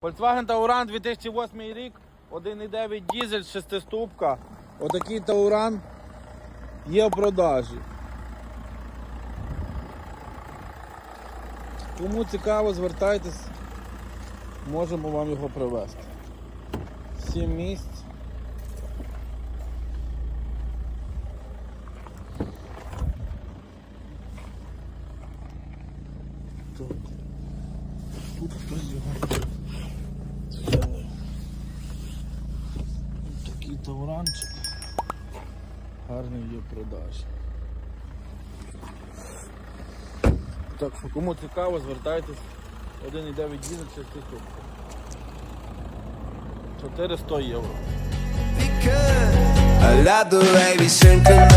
Volkswagen Tauran 2008 рік, 1,9 дізель, шестиступка. Отакий Тауран є в продажі. Кому цікаво, звертайтесь, можемо вам його привезти. Сім місць. Так. Тут хтось його. Такий тавранчик. Гарний є продаж. Так що кому цікаво, звертайтесь. 1,9 дізель 6 штук. 400 євро. I love the.